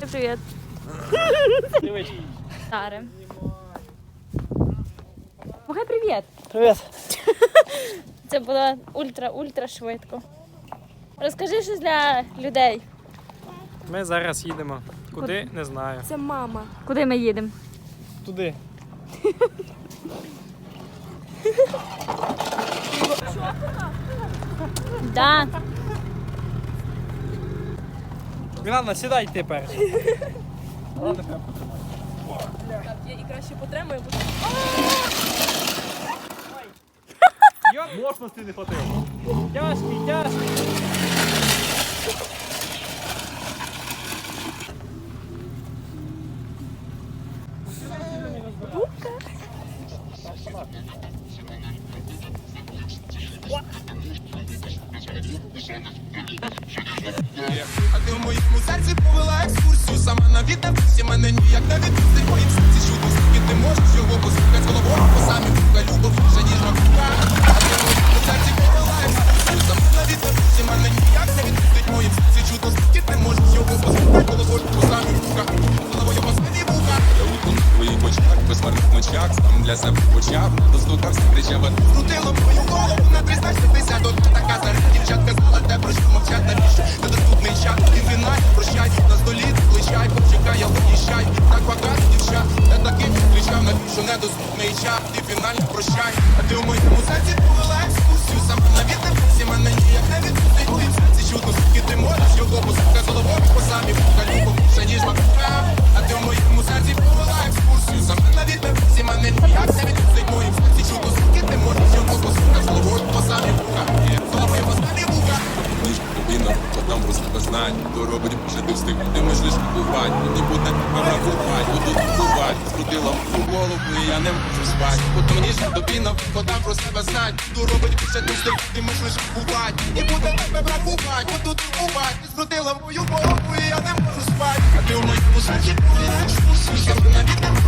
Привіт. Дивись. Таре. Махай привіт. Привіт. Це було ультра-ультра швидко. Розкажи щось для людей. Ми зараз їдемо. Куди? Не знаю. Це мама. Куди ми їдемо? Туди. Да. Мілана, сідай ти перший. Я і краще потримаю, бо Мощності не хватило. Тяжкий, тяжкий. А моєму серці повела екскурсію. Сама на віддавці мене ніяк не відпустить. Моїм серці чудо, скільки ти можеш його послухати. Головою Бо самі вуха любов вже ніж макука А ти моєму серці повела екскурсію. Сама на віддавці мене ніяк не відпустить. Моїм серці чудо, скільки ти можеш його послухати. Головою, бо самі вуха Головою, бо самі вуха Я в твоїх очах, без марних мочах, сам для себе почав, не достукався, кричав, а Крутила мою голову на 360 От така то робить вже ти встиг, ти можеш купувати, мені буде купати, буду купувати, скрутила в голову, і я не можу спати, От мені ж тобі навкода про себе знать. То робить більше ти стих, ти можеш лише бувати І буде тебе бракувати, буду турбувати скрутила мою голову і я не можу спати. А ти в моєму серці повідаєш Що ти навіть не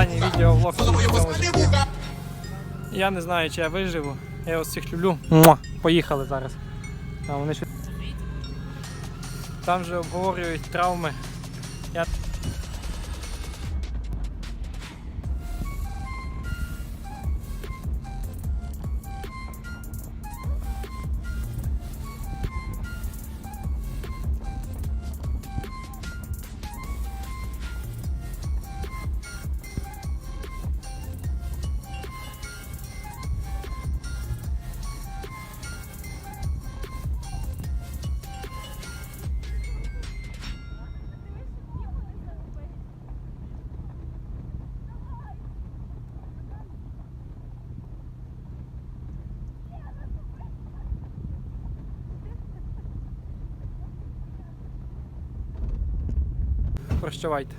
останній відеовлог в цьому житті. Я не знаю, чи я виживу. Я ось всіх люблю. Муа. Поїхали зараз. А вони ще... Там же обговорюють травми. Я... Прощавайте.